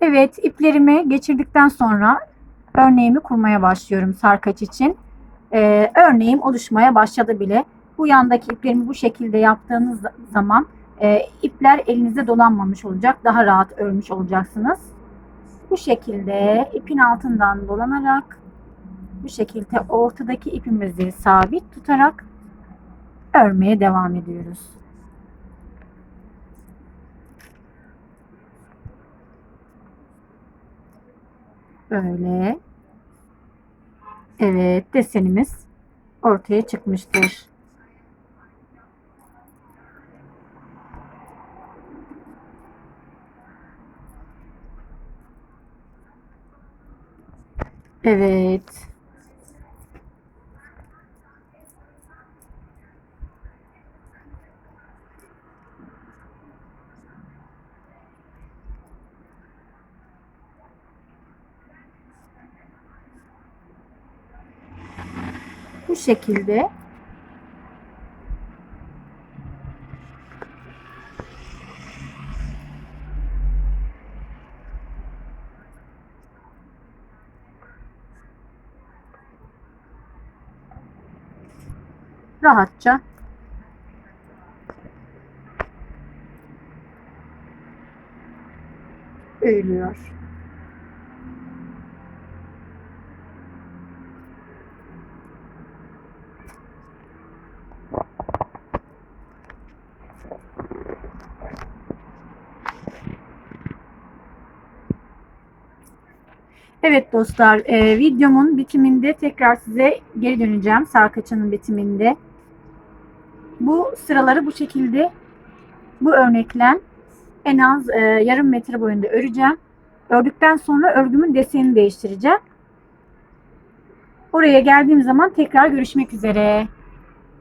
Evet iplerimi geçirdikten sonra örneğimi kurmaya başlıyorum sarkaç için. Ee, örneğim oluşmaya başladı bile. Bu yandaki iplerimi bu şekilde yaptığınız zaman e, ipler elinizde dolanmamış olacak. Daha rahat örmüş olacaksınız. Bu şekilde ipin altından dolanarak bu şekilde ortadaki ipimizi sabit tutarak örmeye devam ediyoruz. Böyle. Evet, desenimiz ortaya çıkmıştır. Evet. Bu şekilde rahatça örülüyor. Evet dostlar, e, videomun bitiminde tekrar size geri döneceğim. Sarkaçının bitiminde. Bu sıraları bu şekilde bu örnekle en az e, yarım metre boyunda öreceğim. Ördükten sonra örgümün desenini değiştireceğim. Oraya geldiğim zaman tekrar görüşmek üzere.